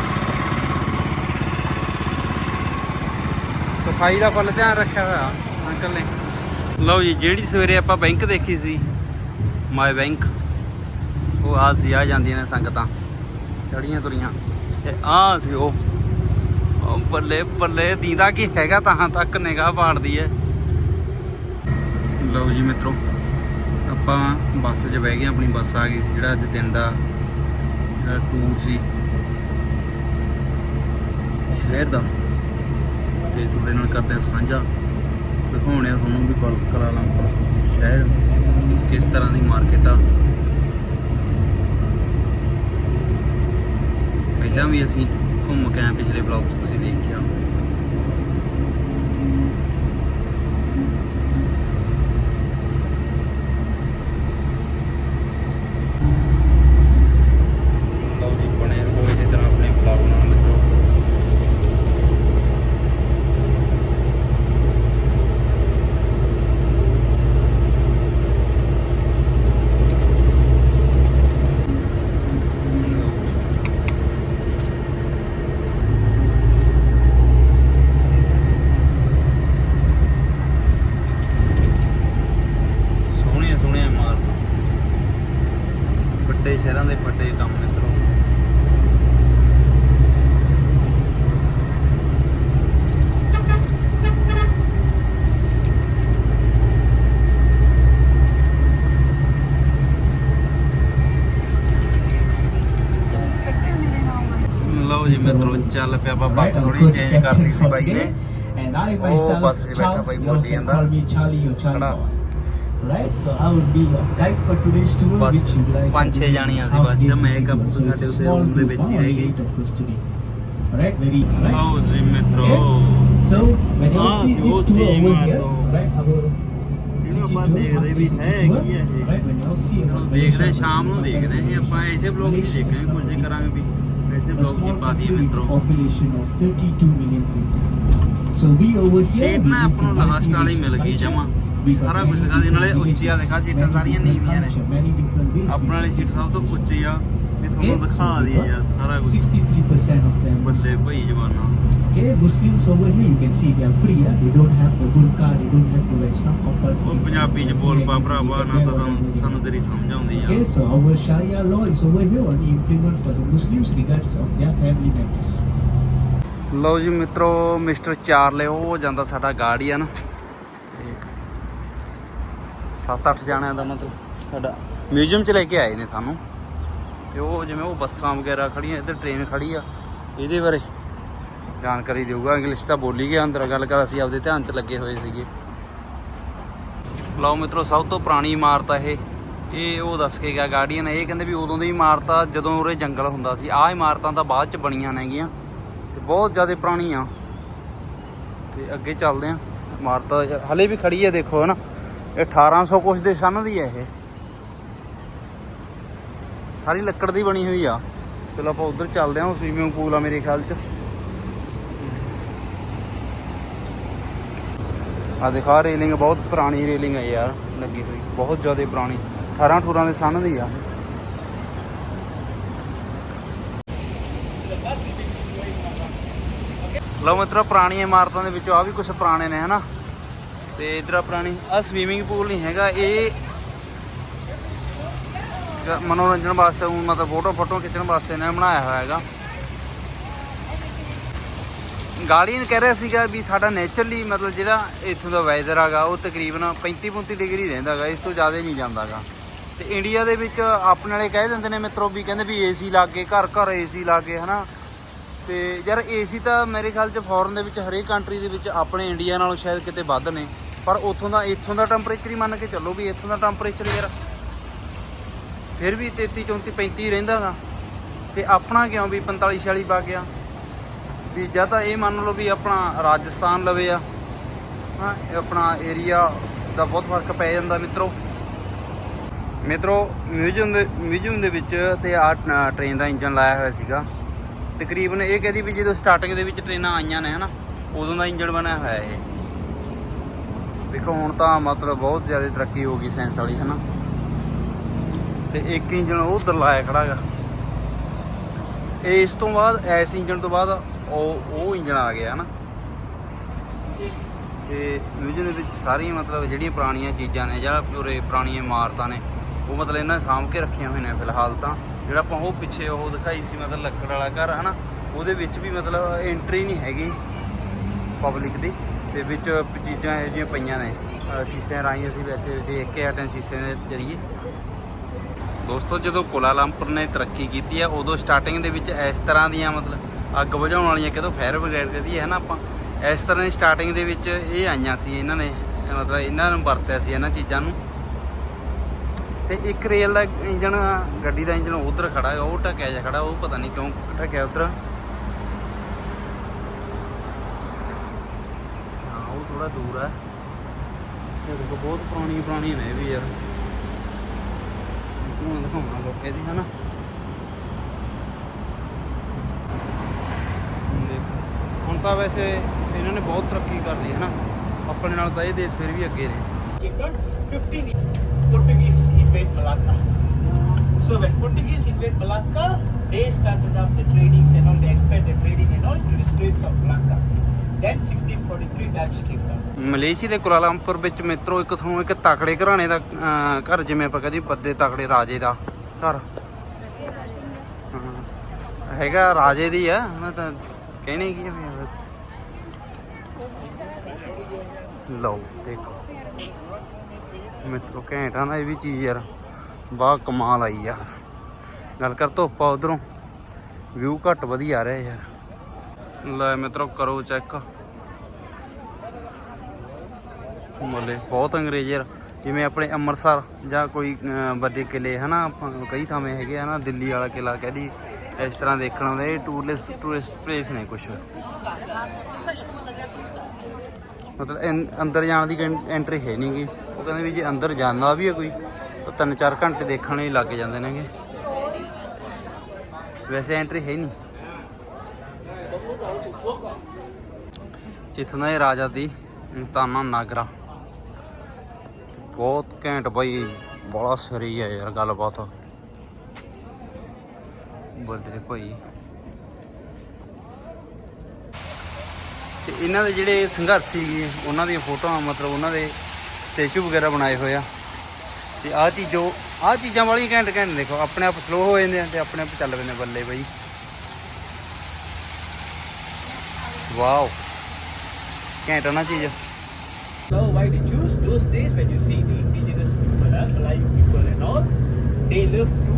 ਸਫ਼ਾਈ ਦਾ ਫੁੱਲ ਧਿਆਨ ਰੱਖਿਆ ਹੋਇਆ ਅੰਕਲ ਨੇ। ਲਓ ਜੀ, ਜਿਹੜੀ ਸਵੇਰੇ ਆਪਾਂ ਬੈਂਕ ਦੇਖੀ ਸੀ ਮਾਈ ਬੈਂਕ ਉਹ ਆ ਸੀ ਆ ਜਾਂਦੀਆਂ ਨੇ ਸੰਗਤਾਂ ਚੜੀਆਂ ਤੁਰੀਆਂ। ਤੇ ਆ ਸੀ ਉਹ। ਬੱਲੇ ਬੱਲੇ, ਦੀਦਾ ਕੀ ਹੈਗਾ ਤਾਂ ਤੱਕ ਨਿਗਾਹ ਪਾੜਦੀ ਹੈ ਲਓ ਜੀ ਮਿੱਤਰੋ, ਆਪਾਂ ਬੱਸ 'ਚ ਬਹਿ ਗਏ, ਆਪਣੀ ਬੱਸ ਆ ਗਈ ਜਿਹੜਾ ਅੱਜ ਦਿਨ ਦਾ ਜਿਹੜਾ ਟੂਰ ਸੀ। ਸ਼ਹਿਰ ਦਾ। ਤੇ ਤੁਹਾਡੇ ਨਾਲ ਕਰਦੇ ਹਾਂ ਸਾਂਝਾ। ਦਿਖਾਉਣੇ ਆ ਤੁਹਾਨੂੰ ਵੀ ਕਲ ਕਲਾਲੰਪੁਰ ਸ਼ਹਿਰ ਕਿਸ ਤਰ੍ਹਾਂ ਦੀ ਮਾਰਕੀਟ ਆ। ਪਹਿਲਾਂ ਵੀ ਅਸੀਂ ਘੁੰਮ ਕੇ ਆਏ ਪਿਛਲੇ ਵਲੌਗ 'ਚ ਤੁਸੀਂ ਦੇਖਿਆ ਲਓ ਜੀ ਬਣੇ ਰਹੋ ਇਸੇ ਤਰ੍ਹਾਂ ਆਪਣੇ ਵਲੌਗ ਨਾਲ ਮਿੱਤਰੋ ਸੋਹਣੇ ਸੋਹਣੇ ਮਾਰ ਵੱਡੇ ਸ਼ਹਿਰਾਂ ਦੇ ਵੱਡੇ ਕੰਮ ਮਿੱਤਰੋ ਲਓ ਜੀ ਮਿੱਤਰੋ ਚੱਲ ਪਿਆ ਆਪਾਂ ਬੱਸ ਥੋੜੀ ਚੇਂਜ ਕਰਦੀ ਸੀ ਬਾਈ ਨੇ Oh, myself, ਬਸ 'ਚ ਬੈਠਾ ਬਾਈ ਬੋਲੀ can ਜਾਂਦਾ। ਖੜਾ। Right, so I will be your guide for today's tour, bus which you guys ਪੰਜ ਛੇ ਜਾਣੀਆਂ ਸੀ ਬਸ 'ਚ. So ਸਾਡੇ ਉੱਤੇ room ਦੇ ਵਿੱਚ ਹੀ ਰਹਿ. Alright, very right. ਲਓ ਜੀ ਮਿੱਤਰੋ So when you Ah, see ਜੋ this tour ਚੀਜ਼ over ਮਾਰ here, ਦੋ। right, our ਇਹਨੂੰ city ਆਪਾਂ ਦੇਖਦੇ ਵੀ ਹੈ ਕੀ ਹੈ ਇਹ ਦੇਖਦੇ ਸ਼ਾਮ ਨੂੰ ਦੇਖਦੇ ਹਾਂ ਆਪਾਂ ਐਸੇ ਬਲੌਗ ਹੀ ਦੇਖਾਂਗੇ ਕੋਸ਼ਿਸ਼ ਕਰਾਂਗੇ ਵੀ ਵੈਸੇ ਬਲੌਗ country with ਮਿੱਤਰੋ population of 32 million people. So we over here seat we ਨਾ ਆਪਾਂ ਨੂੰ ਲਾਸਟ ਵਾਲੀ ਮਿਲ ਗਈ. ਜਮਾ ਸਾਰਾ ਕੁਝ ਦਿਖਾ ਦੇ ਨਾਲੇ ਉੱਚੀਆਂ ਦਿਖਾ ਸੀਟਾਂ ਸਾਰੀਆਂ ਨੀਵੀਆਂ ਨੇ ਆਪਣ ਵਾਲੀ. ਸੀਟ ਸਭ ਤੋਂ ਉੱਚੀ ਆ ਇਹ ਤੁਹਾਨੂੰ ਦਿਖਾ ਦਈਏ ਯਾਰ ਸਾਰਾ ਕੁਝ 63% of them Muslims. ਭਈ ਜਵਾਨਾ Okay, Muslims over here you can see they are free, yeah? they don't have the burqa, they don't have to wear it's not compulsory. ਉਹ ਪੰਜਾਬੀ ਚ ਬੋਲ ਪਾ ਭਰਾਵਾ ਨਾ ਤਾਂ ਸਾਨੂੰ Okay, ਤੇਰੀ ਸਮਝ ਆਉਂਦੀ ਆ so our Sharia law is over here only implement for the Muslims regardless of their family members. ਲਓ ਜੀ ਮਿੱਤਰੋ ਮਿਸਟਰ ਚਾਰਲੇ ਉਹ ਜਾਂਦਾ ਸਾਡਾ ਗਾਰਡੀਅਨ ਤੇ 7-8 ਜਾਣਿਆਂ ਦਾ ਮਤਲਬ ਸਾਡਾ ਮਿਊਜ਼ੀਅਮ ਚ ਲੈ ਕੇ ਆਏ ਨੇ ਸਾਨੂੰ ਤੇ ਉਹ ਜਿਵੇਂ ਉਹ ਬੱਸਾਂ ਵਗੈਰਾ ਖੜੀਆਂ ਇੱਧਰ ਟ੍ਰੇਨ ਖੜੀ ਆ ਇਹਦੇ ਬਾਰੇ ਜਾਣਕਾਰੀ ਦੇਊਗਾ। ਇੰਗਲਿਸ਼ ਤਾਂ ਬੋਲੀ ਗਿਆ, ਅੰਦਰ ਗੱਲ ਕਰ, ਅਸੀਂ ਆਪਦੇ ਧਿਆਨ 'ਚ ਲੱਗੇ ਹੋਏ ਸੀਗੇ। ਲਓ ਮਿੱਤਰੋ, ਸਭ ਤੋਂ ਪੁਰਾਣੀ ਇਮਾਰਤ ਆ ਇਹ। ਇਹ ਉਹ ਦੱਸ ਕੇ ਗਿਆ ਗਾਰਡੀਅਨ ਇਹ ਕਹਿੰਦੇ ਵੀ ਉਦੋਂ ਦੀ ਇਮਾਰਤ ਆ ਜਦੋਂ ਉਰੇ ਜੰਗਲ ਹੁੰਦਾ ਸੀ, ਆਹ ਇਮਾਰਤਾਂ ਤਾਂ ਬਾਅਦ 'ਚ ਬਣੀਆਂ ਨੇਗੀਆਂ। ਤੇ ਬਹੁਤ ਜ਼ਿਆਦਾ ਪੁਰਾਣੀ ਆ ਤੇ ਅੱਗੇ ਚੱਲਦੇ ਆ। ਇਮਾਰਤ ਹਲੇ ਵੀ ਖੜੀ ਹੈ ਦੇਖੋ, ਹਨਾ। ਇਹ 1800 ਕੁਛ ਦੇ ਸਨ ਦੀ ਹੈ ਇਹ। ਸਾਰੀ ਲੱਕੜ ਦੀ ਬਣੀ ਹੋਈ ਆ। ਚਲੋ ਆਪਾਂ ਉਧਰ ਚੱਲਦੇ ਆ ਸਵੀਮਿੰਗ ਪੂਲ ਆ ਮੇਰੇ ਖਿਆਲ 'ਚ। ਆ ਦਿਖਾ ਰੇਲਿੰਗ ਬਹੁਤ ਪੁਰਾਣੀ ਰੇਲਿੰਗ ਹੈ ਯਾਰ, ਲੱਗੀ ਹੋਈ। ਬਹੁਤ ਜ਼ਿਆਦਾ ਪੁਰਾਣੀ। 18 18 ਦੇ ਸਨ ਦੀ ਆ। ਲਓ ਮਿੱਤਰੋ, ਪੁਰਾਣੀਆਂ ਇਮਾਰਤਾਂ ਦੇ ਵਿੱਚੋਂ ਆ ਵੀ ਕੁਝ ਪੁਰਾਣੇ ਨੇ, ਹਨਾ? ਤੇ ਇਧਰ ਆ ਪੁਰਾਣੀ ਆ ਸਵੀਮਿੰਗ ਪੂਲ ਨਹੀਂ ਹੈਗਾ, ਇਹ ਮਨੋਰੰਜਨ ਵਾਸਤੇ ਊਂ ਮਤਲਬ ਫੋਟੋ ਫੋਟੋ ਖਿੱਚਣ ਵਾਸਤੇ ਨੇ ਬਣਾਇਆ ਹੋਇਆ ਹੈਗਾ। ਗਾਰਡੀਅਨ ਕਹਿ ਰਿਹਾ ਸੀਗਾ ਵੀ ਸਾਡਾ ਨੇਚਰਲੀ ਮਤਲਬ ਜਿਹੜਾ ਇੱਥੋਂ ਦਾ ਵੈਦਰ ਹੈਗਾ ਉਹ ਤਕਰੀਬਨ 35 35 ਡਿਗਰੀ ਰਹਿੰਦਾ ਹੈਗਾ ਇਸ ਤੋਂ ਜ਼ਿਆਦਾ ਨਹੀਂ ਜਾਂਦਾਗਾ। ਤੇ ਇੰਡੀਆ ਦੇ ਵਿੱਚ ਆਪਣੇ ਵਾਲੇ ਕਹਿ ਦਿੰਦੇ ਨੇ ਮਿੱਤਰੋ ਵੀ ਕਹਿੰਦੇ ਵੀ ਏਸੀ ਲਾ ਕੇ, ਘਰ ਘਰ ਏਸੀ ਲਾ ਕੇ, ਹਨਾ? ਤੇ ਯਾਰ ਏਸੀ ਤਾਂ ਮੇਰੇ ਖਿਆਲ 'ਚ ਫੋਰਨ ਦੇ ਵਿੱਚ ਹਰੇਕ ਕੰਟਰੀ ਦੇ ਵਿੱਚ ਆਪਣੇ ਇੰਡੀਆ ਨਾਲੋਂ ਸ਼ਾਇਦ ਕਿਤੇ ਵੱਧ ਨੇ, ਪਰ ਉੱਥੋਂ ਦਾ, ਇੱਥੋਂ ਦਾ ਟੈਂਪਰੇਚਰ ਹੀ ਮੰਨ ਕੇ ਚੱਲੋ ਵੀ ਇੱਥੋਂ ਦਾ ਟੈਂਪਰੇਚਰ ਯਾਰ ਫਿਰ ਵੀ 33 34 35 ਰਹਿੰਦਾਗਾ। ਤੇ ਆਪਣਾ ਕਿਉਂ ਵੀ 45 46 ਪਾ ਗਿਆ? ਵੀ ਜਾਂ ਤਾਂ ਇਹ ਮੰਨ ਲਓ ਵੀ ਆਪਣਾ ਰਾਜਸਥਾਨ ਲਵੇ ਆ, ਹਾਂ, ਇਹ ਆਪਣਾ ਏਰੀਆ ਦਾ ਬਹੁਤ ਫ਼ਰਕ ਪੈ ਜਾਂਦਾ ਮਿੱਤਰੋ। ਮਿੱਤਰੋ, ਮਿਊਜ਼ੀਅਮ ਦੇ ਮਿਊਜ਼ੀਅਮ ਦੇ ਵਿੱਚ ਤੇ ਆ ਟ੍ਰੇਨ ਦਾ ਇੰਜਨ ਲਾਇਆ ਹੋਇਆ ਸੀਗਾ। ਤਕਰੀਬਨ ਇਹ ਕਹਦੀ ਵੀ ਜਦੋਂ ਸਟਾਰਟਿੰਗ ਦੇ ਵਿੱਚ ਟ੍ਰੇਨਾਂ ਆਈਆਂ ਨੇ, ਹਨਾ, ਉਦੋਂ ਦਾ ਇੰਜਨ ਬਣਿਆ ਹੋਇਆ ਇਹ। ਦੇਖੋ, ਹੁਣ ਤਾਂ ਮਤਲਬ ਬਹੁਤ ਜ਼ਿਆਦਾ ਤਰੱਕੀ ਹੋ ਗਈ ਸਾਇੰਸ ਵਾਲੀ, ਹਨਾ। ਤੇ ਇੱਕ ਇੰਜਨ ਉਧਰ ਲਾਇਆ ਖੜਾਗਾ ਇਸ ਤੋਂ ਬਾਅਦ ਐਸ ਇੰਜਨ ਤੋਂ ਬਾਅਦ ਉਹ ਉਹ ਇੰਜਣ ਆ ਗਿਆ, ਹਨਾ? ਤੇ ਮਿਊਜ਼ੀਅਮ ਦੇ ਵਿੱਚ ਸਾਰੀਆਂ ਮਤਲਬ ਜਿਹੜੀਆਂ ਪੁਰਾਣੀਆਂ ਚੀਜ਼ਾਂ ਨੇ ਜਿਹੜਾ ਪੂਰੇ ਪੁਰਾਣੀਆਂ ਇਮਾਰਤਾਂ ਨੇ, ਉਹ ਮਤਲਬ ਇਹਨਾਂ ਨੇ ਸਾਂਭ ਕੇ ਰੱਖੀਆਂ ਹੋਈਆਂ ਨੇ ਫਿਲਹਾਲ ਤਾਂ। ਜਿਹੜਾ ਆਪਾਂ ਉਹ ਪਿੱਛੇ ਉਹ ਦਿਖਾਈ ਸੀ ਮਤਲਬ ਲੱਕੜ ਵਾਲਾ ਘਰ, ਹਨਾ? ਉਹਦੇ ਵਿੱਚ ਵੀ ਮਤਲਬ ਐਂਟਰੀ ਨਹੀਂ ਹੈਗੀ ਪਬਲਿਕ ਦੀ, ਤੇ ਵਿੱਚ ਚੀਜ਼ਾਂ ਇਹੋ ਜਿਹੀਆਂ ਪਈਆਂ ਨੇ। ਅਹ ਸ਼ੀਸ਼ਿਆਂ ਰਾਹੀਂ ਅਸੀਂ ਵੈਸੇ ਦੇਖ ਕੇ ਹਟੇ ਸ਼ੀਸ਼ੇ ਦੇ ਜਰੀਏ। ਦੋਸਤੋ, ਜਦੋਂ ਕੋਲਾਲੰਪੁਰ ਨੇ ਤਰੱਕੀ ਕੀਤੀ ਆ, ਉਦੋਂ ਸਟਾਰਟਿੰਗ ਦੇ ਵਿੱਚ ਇਸ ਤਰ੍ਹਾਂ ਦੀਆਂ ਮਤਲਬ ਅੱਗ ਬੁਝਾਉਣ ਵਾਲੀਆਂ ਕਿਦੋਂ ਫਾਇਰ ਬ੍ਰਿਗੇਡ ਕਹਦੀ ਹੈ ਨਾ ਆਪਾਂ? ਇਸ ਤਰ੍ਹਾਂ ਦੀ ਸਟਾਰਟਿੰਗ ਦੇ ਵਿੱਚ ਇਹ ਆਈਆਂ ਸੀ ਇਹਨਾਂ ਨੇ, ਮਤਲਬ ਇਹਨਾਂ ਨੂੰ ਵਰਤਿਆ ਸੀ ਇਹਨਾਂ ਚੀਜ਼ਾਂ ਨੂੰ। ਤੇ ਇੱਕ ਰੇਲ ਦਾ ਇੰਜਣ, ਗੱਡੀ ਦਾ ਇੰਜਣ ਉਧਰ ਖੜਾ ਹੈ, ਉਹ ਢਕਿਆ ਜਿਹਾ ਖੜਾ, ਉਹ ਪਤਾ ਨਹੀਂ ਕਿਉਂ ਢਕਿਆ ਉਧਰ। ਹਾਂ, ਉਹ ਥੋੜਾ ਦੂਰ ਹੈ। ਇਹ ਦੇਖੋ, ਬਹੁਤ ਪੁਰਾਣੀ ਪੁਰਾਣੀ ਨੇ ਇਹ ਵੀ ਯਾਰ। ਹੁਣ ਦਿਖਾਉਣਾ ਲੋਕੇ ਦੀ ਹਨਾ ਦੇਖੋ, ਹੁਣ ਤਾਂ ਵੈਸੇ ਇਹਨਾਂ ਨੇ ਬਹੁਤ ਤਰੱਕੀ ਕਰ ਲਈ ਹੈ ਨਾ ਆਪਣੇ ਨਾਲ ਤਾਂ ਇਹ ਦੇਸ਼ ਫਿਰ ਵੀ ਅੱਗੇ ਨੇ Kingdom, 15 Portuguese invade Malacca. So when Portuguese invade Malacca, they started up the tradings and all, they expand the trading and all to the Straits of Malacca. Then 1643 Dutch came down. Malaysia ਦੇ Kuala Lumpur ਵਿੱਚ ਮਿੱਤਰੋ ਇੱਕ ਤੁਹਾਨੂੰ ਇੱਕ ਤਕੜੇ ਘਰਾਣੇ ਦਾ ਘਰ ਜਿਵੇਂ ਆਪਾਂ ਕਹਦੇ ਪੱਦੇ ਤਕੜੇ ਰਾਜੇ ਦਾ ਘਰ। ਹੈਗਾ ਰਾਜੇ ਦੀ ਆ ਮੈਂ ਤਾਂ ਕਹਿਣੇ ਕੀ ਆ ਵੀ ਲਓ, ਦੇਖੋ। ਮਿੱਤਰੋ ਘੈਂਟਾ ਨਾ ਇਹ ਵੀ ਚੀਜ਼ ਯਾਰ। ਬਾ ਕਮਾਲ ਆਈ ਯਾਰ ਗੱਲ ਕਰ ਧੁੱਪਾ ਉਧਰੋਂ। ਵਿਊ ਘੱਟ ਵਧੀਆ ਆ ਰਿਹਾ ਯਾਰ। ਲੈ ਮਿੱਤਰੋ, ਕਰੋ ਚੈੱਕ ਮੱਲੇ, ਬਹੁਤ ਅੰਗਰੇਜ਼ ਯਾਰ। ਜਿਵੇਂ ਆਪਣੇ ਅੰਮ੍ਰਿਤਸਰ ਜਾਂ ਕੋਈ ਵੱਡੇ ਕਿਲੇ ਹਨਾ ਕਈ ਥਾਵੇਂ ਹੈਗੇ ਹਨਾ ਦਿੱਲੀ ਵਾਲਾ ਕਿਲਾ ਕਹਦੀ ਇਸ ਤਰ੍ਹਾਂ ਦੇਖਣ ਆਉਂਦੇ ਇਹ ਟੂਰਿਸਟ ਟੂਰਿਸਟ ਪਲੇਸ ਨੇ ਕੁਝ ਮਤਲਬ ਅੰਦਰ ਜਾਣ ਦੀ ਐਂਟਰੀ ਹੈ ਨਹੀਂਗੀ ਉਹ ਕਹਿੰਦੇ ਵੀ ਜੇ ਅੰਦਰ ਜਾਣਾ ਵੀ ਹੈ ਕੋਈ, ਤਾਂ ਤਿੰਨ ਚਾਰ ਘੰਟੇ ਦੇਖਣ ਹੀ ਲੱਗ ਜਾਂਦੇ ਨੇਗੇ। ਵੈਸੇ ਐਂਟਰੀ ਹੈ ਨਹੀਂ ਇਥੋਂ ਦਾ ਇਹ ਰਾਜਾ ਦੀ ਤਾਨਾ ਨਾਗਰਾ। ਬਹੁਤ ਘੈਂਟ ਬਾਈ, ਬੜਾ ਸਰੀ ਹੈ ਯਾਰ, ਗੱਲਬਾਤ। ਵੱਡੇ ਭਾਈ। ਤੇ ਇਹਨਾਂ ਦੇ ਜਿਹੜੇ ਸੰਘਰਸ਼ੀ ਸੀਗੇ ਉਹਨਾਂ ਦੀਆਂ ਫੋਟੋਆਂ ਮਤਲਬ ਉਹਨਾਂ ਦੇ ਸਟੈਚੂ ਵਗੈਰਾ ਬਣਾਏ ਹੋਏ ਆ। ਤੇ ਆਹ ਚੀਜ਼ੋ ਆਹ ਚੀਜ਼ਾਂ ਵਾਲੀ ਘੈਂਟ ਘੈਂਟ ਦੇਖੋ ਆਪਣੇ ਆਪ ਸਲੋ ਹੋ ਜਾਂਦੇ ਆ ਤੇ ਆਪਣੇ ਆਪ ਚੱਲ ਪੈਂਦੇ ਬੱਲੇ ਬਾਈ। ਵਾਓ। ਘੈਂਟ ਨਾ ਚੀਜ਼। Now, why they choose those days when you see the indigenous people, Malayu people and all, they love to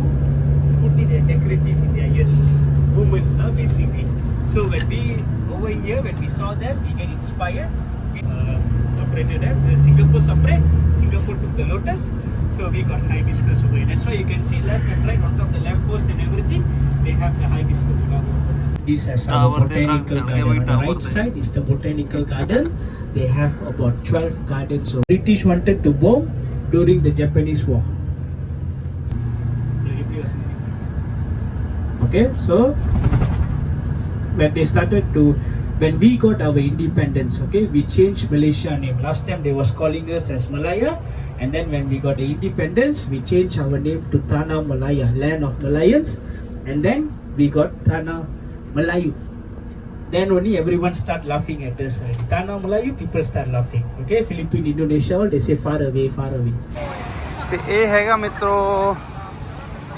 put in a decorative in their ears. Women, uh, basically. So when we over here, when we saw them, we get inspired. We uh, separated them. Uh, Singapore separate. Singapore took the lotus. So we got hibiscus over here. That's why you can see left and right on top of the lamp lamppost and everything. They have the hibiscus flower. This has Tower our botanical garden. they On the right side is the botanical garden. They have about 12 gardens. So British wanted to bomb during the Japanese War. Okay, so when they started to when we got our independence okay we changed malaysia name last time they was calling us as malaya and then when we got the independence we changed our name to tanah malaya land of malayans and then we got tanah melayu then only everyone start laughing at us right? tanah melayu people start laughing okay philippine indonesia all they say far away far away ਤੇ ਇਹ ਹੈਗਾ ਮਿੱਤਰੋ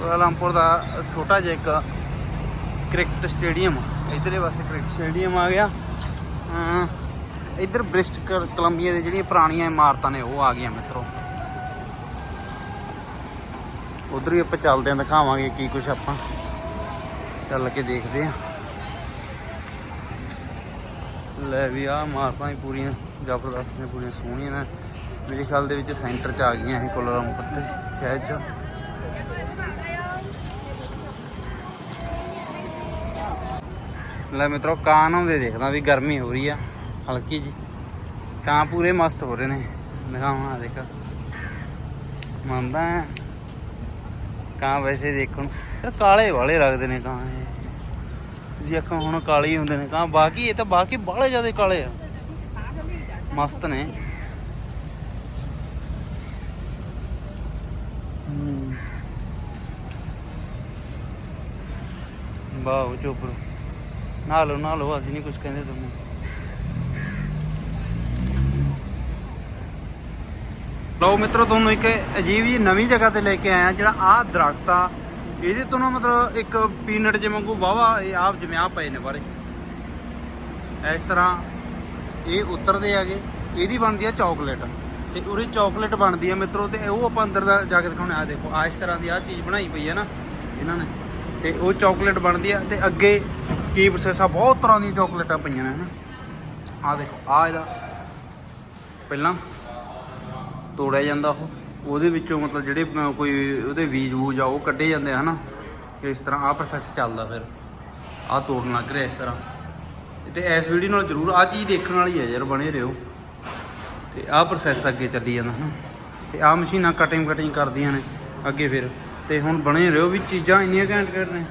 Kuala Lumpur ਦਾ ਛੋਟਾ ਜਿਹਾ ਇੱਕ cricket stadium. ਇਧਰਲੇ ਵਾਸਤੇ cricket stadium ਆ ਗਿਆ। ਹਾਂ, ਇਧਰ ਬ੍ਰਿਸਟ ਕੋਲੰਬੀਆ ਦੇ ਜਿਹੜੀਆਂ ਪੁਰਾਣੀਆਂ ਇਮਾਰਤਾਂ ਨੇ, ਉਹ ਆ ਗਈਆਂ ਮਿੱਤਰੋ। ਉਧਰ ਵੀ ਆਪਾਂ ਚੱਲਦੇ ਆਂ, ਦਿਖਾਵਾਂਗੇ ਕੀ ਕੁਝ ਆਪਾਂ ਚੱਲ ਕੇ ਦੇਖਦੇ ਆਂ। ਲੈ ਵੀ ਆ ਇਮਾਰਤਾਂ ਵੀ ਪੂਰੀਆਂ, ਜ਼ਬਰਦਸਤ ਨੇ, ਪੂਰੀਆਂ ਸੋਹਣੀਆਂ ਨੇ। ਮੇਰੇ ਖਿਆਲ ਦੇ ਵਿੱਚ ਸੈਂਟਰ 'ਚ ਆ ਗਈਆਂ ਇਹ ਕੋਲਾਲੰਪੁਰ ਤੇ ਸ਼ਹਿਰ 'ਚ। ਲੈ ਮਿੱਤਰੋ, ਕਾਂ ਨਹਾਉਂਦੇ ਦੇਖਦਾ ਵੀ ਗਰਮੀ ਹੋ ਰਹੀ ਆ, ਹਲਕੀ ਜੀ ਕਾਂ ਪੂਰੇ ਮਸਤ ਹੋ ਰਹੇ ਨੇ। ਦਿਖਾਵਾਂ ਦੇਖ। ਮੰਨਦਾ ਕਾਂ ਵੈਸੇ ਦੇਖਣ ਕਾਲੇ ਵਾਲੇ ਲੱਗਦੇ ਨੇ ਕਾਂ ਜੀ ਅੱਖਾਂ ਹੁਣ ਕਾਲੇ ਹੁੰਦੇ ਨੇ। ਕਾਂ ਬਾਕੀ, ਇਹ ਤਾਂ ਬਾਕੀ ਬਾਹਲੇ ਜ਼ਿਆਦਾ ਕਾਲੇ ਆ। ਮਸਤ ਨੇ। ਵਾਹ ਚੋਪਰ ਨਾ ਲਓ ਨਾ ਲਓ ਅਸੀਂ ਨਹੀਂ ਕੁਝ ਕਹਿੰਦੇ ਤੁਹਾਨੂੰ। ਲਓ ਮਿੱਤਰੋ, ਤੁਹਾਨੂੰ ਇੱਕ ਅਜੀਬ ਜੀ ਨਵੀਂ ਜਗ੍ਹਾ ਤੇ ਲੈ ਕੇ ਆਇਆ, ਜਿਹੜਾ ਆਹ ਦਰਖਤ ਆ। ਇਹਦੇ ਤੋਂ ਨਾ ਮਤਲਬ ਇੱਕ ਪੀਨਟ ਜਿਵੇਂ ਵਾਂਗੂ ਵਾਵਾ ਇਹ ਆਪ ਜਿਵੇਂ ਆ ਪਏ ਨੇ ਬਾਰੇ ਇਸ ਤਰ੍ਹਾਂ ਇਹ ਉਤਰਦੇ ਹੈਗੇ। ਇਹਦੀ ਬਣਦੀ ਆ ਚਾਕਲੇਟ। ਤੇ ਉਰੇ ਚਾਕਲੇਟ ਬਣਦੀ ਆ ਮਿੱਤਰੋ, ਤੇ ਉਹ ਆਪਾਂ ਅੰਦਰ ਦਾ ਜਾ ਕੇ ਦਿਖਾਉਣੇ। ਆ ਦੇਖੋ ਆ ਇਸ ਤਰ੍ਹਾਂ ਦੀ ਆ ਚੀਜ਼ ਬਣਾਈ ਪਈ ਹੈ ਨਾ, ਇਹਨਾਂ ਨੇ। ਤੇ ਉਹ ਚਾਕਲੇਟ ਬਣਦੀ ਆ, ਤੇ ਅੱਗੇ ਕੀ ਪ੍ਰੋਸੈਸ ਆ ਬਹੁਤ ਤਰ੍ਹਾਂ ਦੀਆਂ ਚਾਕਲੇਟਾਂ ਪਈਆਂ ਨੇ, ਹਨਾ। ਆ ਦੇਖੋ ਆ ਇਹਦਾ ਪਹਿਲਾਂ ਤੋੜਿਆ ਜਾਂਦਾ ਉਹ। ਉਹਦੇ ਵਿੱਚੋਂ ਮਤਲਬ ਜਿਹੜੇ ਕੋਈ ਉਹਦੇ ਬੀਜ ਬੂਜ ਆ, ਉਹ ਕੱਢੇ ਜਾਂਦੇ ਆ, ਹਨਾ। ਕਿ ਇਸ ਤਰ੍ਹਾਂ ਆ ਪ੍ਰੋਸੈਸ ਚੱਲਦਾ ਫਿਰ। ਆ ਤੋੜਨ ਲੱਗ ਰਿਹਾ ਇਸ ਤਰ੍ਹਾਂ। ਤੇ ਇਸ ਵੀਡੀਓ ਨਾਲ ਜ਼ਰੂਰ ਆ ਚੀਜ਼ ਦੇਖਣ ਵਾਲੀ ਹੈ ਯਾਰ, ਬਣੇ ਰਹੋ। ਤੇ ਆਹ ਪ੍ਰੋਸੈਸ ਅੱਗੇ ਚੱਲੀ ਜਾਂਦਾ, ਹਨਾ। ਤੇ ਆਹ ਮਸ਼ੀਨਾਂ ਕਟਿੰਗ ਕਟਿੰਗ ਕਰਦੀਆਂ ਨੇ, ਅੱਗੇ ਫਿਰ। ਤੇ ਹੁਣ ਬਣੇ ਰਹੋ ਵੀ ਚੀਜ਼ਾਂ ਇੰਨੀਆਂ ਘੈਂਟ ਘੈਂਟ ਨੇ।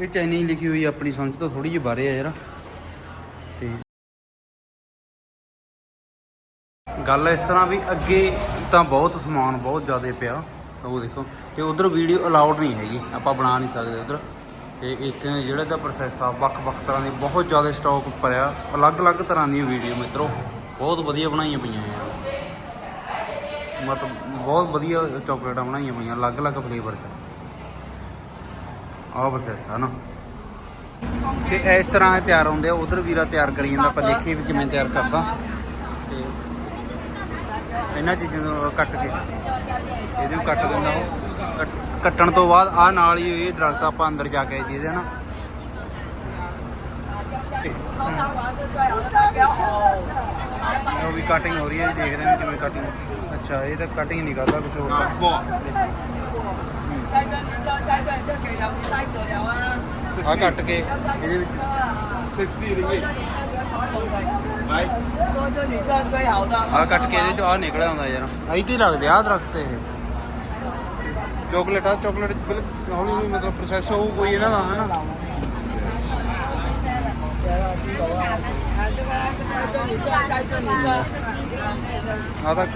ਇਹ ਚਾਈਨੀਜ਼ ਲਿਖੀ ਹੋਈ ਆਪਣੀ ਸਮਝ ਤੋਂ ਥੋੜੀ ਜਿਹੀ ਬਾਰੇ ਆ ਯਾਰ। ਤੇ ਗੱਲ ਇਸ ਤਰ੍ਹਾਂ ਵੀ ਅੱਗੇ ਤਾਂ ਬਹੁਤ ਸਮਾਨ ਬਹੁਤ ਜ਼ਿਆਦਾ ਪਿਆ, ਉਹ ਦੇਖੋ। ਤੇ ਉਧਰ ਵੀਡੀਓ ਅਲਾਉਡ ਨਹੀਂ ਹੈਗੀ, ਆਪਾਂ ਬਣਾ ਨਹੀਂ ਸਕਦੇ ਉਧਰ। ਤੇ ਇੱਕ ਜਿਹੜਾ ਦਾ ਪ੍ਰੋਸੈਸ ਆ ਵੱਖ-ਵੱਖ ਤਰ੍ਹਾਂ ਦੇ ਬਹੁਤ ਜ਼ਿਆਦਾ ਸਟਾਕ ਭਰਿਆ ਅਲੱਗ-ਅਲੱਗ ਤਰ੍ਹਾਂ ਦੀਆਂ ਵੀਡੀਓ ਮਿੱਤਰੋ, ਬਹੁਤ ਵਧੀਆ ਬਣਾਈਆਂ ਪਈਆਂ ਆ। ਮਤਲਬ ਬਹੁਤ ਵਧੀਆ ਚਾਕਲੇਟਾਂ ਬਣਾਈਆਂ ਪਈਆਂ, ਅਲੱਗ-ਅਲੱਗ ਫਲੇਵਰ 'ਚ। ਆਹ ਪ੍ਰੋਸੈਸ ਆ ਨਾ। ਤੇ ਇਸ ਤਰ੍ਹਾਂ ਇਹ ਤਿਆਰ ਹੁੰਦੇ ਆ ਉਧਰ ਵੀਰਾ ਤਿਆਰ ਕਰੀ ਜਾਂਦਾ ਆਪਾਂ ਦੇਖੀਏ ਵੀ ਕਿਵੇਂ ਤਿਆਰ ਕਰਦਾ। ਤੇ ਇਹਨਾਂ ਚੀਜ਼ਾਂ ਨੂੰ ਕੱਟ ਕੇ ਇਹਦੇ ਨੂੰ ਕੱਟ ਦਿੰਦਾ ਉਹ। ਕੱਟ- ਕੱਟਣ ਤੋਂ ਬਾਅਦ ਆ ਨਾਲ ਹੀ ਇਹ ਦਰਖਤ ਆਪਾਂ ਅੰਦਰ ਜਾ ਕੇ ਜਿਹਦੇ ਨਾ। ਉਹ ਵੀ ਕਟਿੰਗ ਹੋ ਰਹੀ ਹੈ ਜੀ ਦੇਖਦੇ ਹਾਂ ਕਿਵੇਂ ਕਟਿੰਗ ਅੱਛਾ ਇਹ ਤਾਂ ਕਟਿੰਗ ਨਹੀਂ ਕਰਦਾ ਕੁਝ ਹੋਰ ਕਰਦਾ ਆ ਕੱਟ ਕੇ। ਇਹਦੇ ਵਿੱਚ 60 ringgit. ਆ ਕੱਟ ਕੇ ਇਹਦੇ ਚੋਂ ਆ ਨਿਕਲਿਆ ਹੁੰਦਾ ਯਾਰ। ਤੇ ਲੱਗਦੇ ਆ ਦਰਖਤ ਇਹ। ਚਾਕਲੇਟ ਆ ਚਾਕਲੇਟ ਬਿਲਕੁਲ ਹੌਲੀ ਹੌਲੀ ਮਤਲਬ ਪ੍ਰੋਸੈਸ ਹੋਊ ਕੋਈ ਇਹਨਾਂ ਦਾ ਹਨਾ? ਆ ਤਾਂ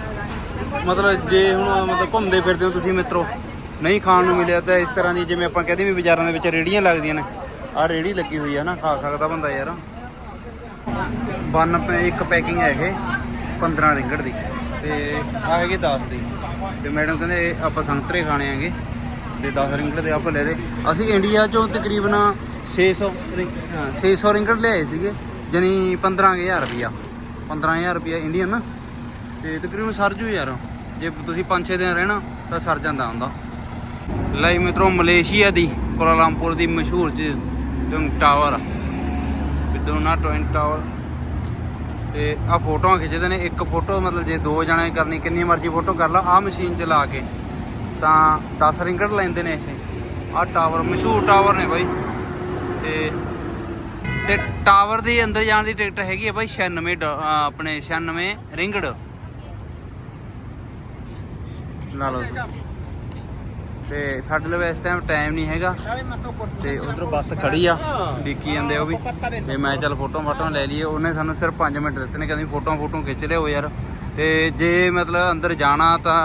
ਮਤਲਬ ਜੇ ਹੁਣ ਮਤਲਬ ਘੁੰਮਦੇ ਫਿਰਦੇ ਹੋ ਤੁਸੀਂ ਮਿੱਤਰੋ ਨਹੀਂ ਖਾਣ ਨੂੰ ਮਿਲਿਆ ਤਾਂ ਇਸ ਤਰ੍ਹਾਂ ਦੀ ਜਿਵੇਂ ਆਪਾਂ ਕਹਿੰਦੇ ਵੀ ਬਾਜ਼ਾਰਾਂ ਦੇ ਵਿੱਚ ਰੇੜੀਆਂ ਲੱਗਦੀਆਂ ਨੇ। ਆ ਰੇੜੀ ਲੱਗੀ ਹੋਈ ਆ ਨਾ ਖਾ ਸਕਦਾ ਬੰਦਾ ਯਾਰ। ਬੰਨ ਪੈ ਇੱਕ ਪੈਕਿੰਗ ਹੈਗੇ ਇਹ 15 ਰਿੰਗੜ ਦੀ। ਤੇ ਆ ਹੈਗੇ 10 ਦੀ। ਤੇ ਮੈਡਮ ਕਹਿੰਦੇ ਆਪਾਂ ਸੰਤਰੇ ਖਾਣੇ ਹੈਗੇ ਤੇ 10 ਰਿੰਗੜ ਦੇ ਆਪਾਂ ਲੈ ਲਏ। ਅਸੀਂ ਇੰਡੀਆ ਚੋਂ ਤਕਰੀਬਨ 600 ਰਿੰ- ਹਾਂ, 600 ਰਿੰਗਟ ਲਿਆਏ ਸੀਗੇ ਜਾਨੀ 15000 ਰੁਪਿਆ 15000 ਰੁਪਿਆ ਇੰਡੀਅਨ। ਤੇ ਤਕਰੀਬਨ ਸਰ ਜੂ ਯਾਰ। ਜੇ ਤੁਸੀਂ 5-6 ਦਿਨ ਰਹਿਣਾ ਤਾਂ ਸਰ ਜਾਂਦਾ ਹੁੰਦਾ। ਲਈ ਮਿੱਤਰੋ, ਮਲੇਸ਼ੀਆ ਦੀ ਕੋਲਾਲੰਪੁਰ ਦੀ ਮਸ਼ਹੂਰ ਚੀਜ਼ ਟਵਿਨ ਟਾਵਰ। ਵਿਦੋਨਾ ਟਵਿਨ ਟਾਵਰ। ਤੇ ਆ ਫੋਟੋਆਂ ਖਿੱਚਦੇ ਨੇ, ਇੱਕ ਫੋਟੋ ਮਤਲਬ ਜੇ ਦੋ ਜਣੇ ਕਰਨੀ, ਕਿੰਨੀ ਮਰਜ਼ੀ ਫੋਟੋ ਕਰ ਲਾ ਆ ਮਸ਼ੀਨ 'ਚ ਲਾ ਕੇ। ਤਾਂ 10 ਰਿੰਗਟ ਲੈਂਦੇ ਨੇ ਇਹ ਆ ਟਾਵਰ, ਮਸ਼ਹੂਰ ਟਾਵਰ ਨੇ ਬਾਈ। ਤੇ ਤੇ ਟਾਵਰ ਦੇ ਅੰਦਰ ਜਾਣ ਦੀ ਟਿਕਟ ਹੈਗੀ ਹੈ ਬਾਈ 96 ਆਪਣੇ 96 ਰਿੰਗੜ। ਲਾ ਲਓ। ਤੇ ਸਾਡੇ ਲਈ ਇਸ ਟਾਈਮ ਟਾਈਮ ਨਹੀਂ ਹੈਗਾ। ਤੇ ਉਧਰ ਬੱਸ ਖੜੀ ਆ, ਡਿੱਕੀ ਜਾਂਦੇ ਉਹ ਵੀ। ਤੇ ਮੈਂ ਚੱਲ ਫੋਟੋ ਫੋਟੋ ਲੈ ਲਈਏ। ਉਹਨੇ ਸਾਨੂੰ ਸਿਰਫ 5 ਮਿੰਟ ਦਿੱਤੇ ਨੇ, ਕਹਿੰਦੀ ਫੋਟੋ ਫੋਟੋ ਖਿੱਚ ਲਿਓ ਯਾਰ। ਤੇ ਜੇ ਮਤਲਬ ਅੰਦਰ ਜਾਣਾ ਤਾਂ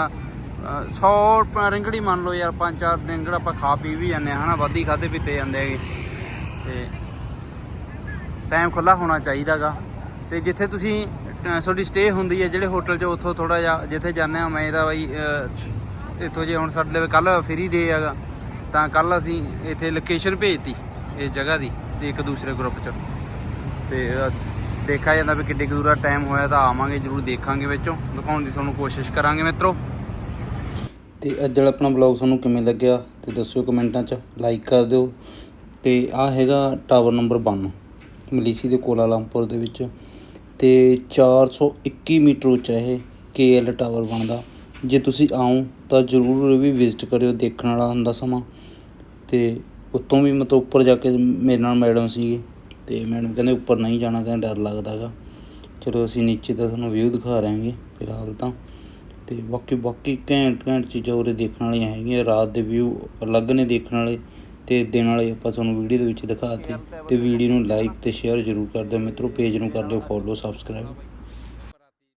100 ਰਿੰਗੜੀ ਮੰਨ ਲਓ ਯਾਰ, ਪੰਜ ਚਾਰ ਰਿੰਗੜ ਆਪਾਂ ਖਾ ਪੀ ਵੀ ਜਾਂਦੇ ਹਾਂ ਹਨਾ? ਵਾਧੀ ਖਾਦੇ ਪੀਤੇ ਜਾਂਦੇ ਹੈਗੇ। ਤੇ ਟਾਈਮ ਖੁੱਲਾ ਹੋਣਾ ਚਾਹੀਦਾਗਾ। ਤੇ ਜਿੱਥੇ ਤੁਸੀਂ ਤੁਹਾਡੀ ਸਟੇ ਹੁੰਦੀ ਹੈ ਜਿਹੜੇ ਹੋਟਲ 'ਚ ਉੱਥੋਂ ਥੋੜਾ ਜਿਹਾ ਜਿੱਥੇ ਜਾਂਦੇ ਆ ਮੈਂ ਇਹਦਾ ਬਾਈ ਇੱਥੋਂ ਜੇ ਹੁਣ ਸਾਡੇ ਲਈ ਕੱਲ ਫ੍ਰੀ ਡੇ ਹੈਗਾ, ਤਾਂ ਕੱਲ ਅਸੀਂ ਇੱਥੇ ਲੋਕੇਸ਼ਨ ਭੇਜਤੀ ਇਸ ਜਗ੍ਹਾ ਦੀ, ਤੇ ਇੱਕ ਦੂਸਰੇ ਗਰੁੱਪ 'ਚ। ਤੇ ਦੇਖਿਆ ਜਾਂਦਾ ਵੀ ਕਿੱਡੇ ਕੁ ਦੂਰ ਟਾਈਮ ਹੋਇਆ, ਤਾਂ ਆਵਾਂਗੇ ਜਰੂਰ ਦੇਖਾਂਗੇ ਵਿੱਚੋਂ, ਦਿਖਾਉਣ ਦੀ ਤੁਹਾਨੂੰ ਕੋਸ਼ਿਸ਼ ਕਰਾਂਗੇ ਮਿੱਤਰੋ। ਤੇ ਅੱਜ ਵਾਲਾ ਆਪਣਾ ਬਲੌਗ ਤੁਹਾਨੂੰ ਕਿਵੇਂ ਲੱਗਿਆ, ਤੇ ਦੱਸਿਓ ਕਮੈਂਟਾਂ 'ਚ ਲਾਈਕ ਕਰ ਦਿਓ। ਤੇ ਆ ਹੈਗਾ ਟਾਵਰ ਨੰਬਰ 1 ਮਲੇਸ਼ੀਆ ਦੇ ਕੋਲਾਲੰਪੁਰ ਦੇ ਵਿੱਚ। ਤੇ 421 ਮੀਟਰ ਉੱਚਾ ਇਹ ਕੇਐਲ ਟਾਵਰ ਬਣਦਾ। ਜੇ ਤੁਸੀਂ ਆਓ ਤਾਂ ਜ਼ਰੂਰ ਵੀ ਵਿਜ਼ਿਟ ਕਰਿਓ ਦੇਖਣ ਵਾਲਾ ਹੁੰਦਾ ਸਮਾਂ। ਅਤੇ ਉੱਤੋਂ ਵੀ ਮਤਲਬ ਉੱਪਰ ਜਾ ਕੇ ਮੇਰੇ ਨਾਲ ਮੈਡਮ ਸੀਗੇ। ਅਤੇ ਮੈਡਮ ਕਹਿੰਦੇ ਉੱਪਰ ਨਹੀਂ ਜਾਣਾ, ਕਹਿੰਦੇ ਡਰ ਲੱਗਦਾ ਹੈਗਾ। ਚਲੋ ਅਸੀਂ ਨੀਚੇ ਦਾ ਤੁਹਾਨੂੰ ਵਿਊ ਦਿਖਾ ਰਹੇ ਫਿਲਹਾਲ ਤਾਂ। ਅਤੇ ਬਾਕੀ ਬਾਕੀ ਘੈਂਟ ਘੈਂਟ ਚੀਜ਼ਾਂ ਉਰੇ ਦੇਖਣ ਵਾਲੀਆਂ ਹੈਗੀਆਂ। ਰਾਤ ਦੇ ਵਿਊ ਅਲੱਗ ਨੇ ਦੇਖਣ ਵਾਲੇ ਤੇ ਦੇਣ ਵਾਲੇ ਆਪਾਂ ਤੁਹਾਨੂੰ ਵੀਡੀਓ ਦੇ ਵਿੱਚ ਦਿਖਾਤੇ ਤੇ ਵੀਡੀਓ ਨੂੰ ਲਾਈਕ ਤੇ ਸ਼ੇਅਰ ਜ਼ਰੂਰ ਕਰ ਦਿਓ। ਮਿੱਤਰੋ ਪੇਜ ਨੂੰ ਕਰ ਦਿਓ ਫੋਲੋ ਸਬਸਕ੍ਰਾਈਬ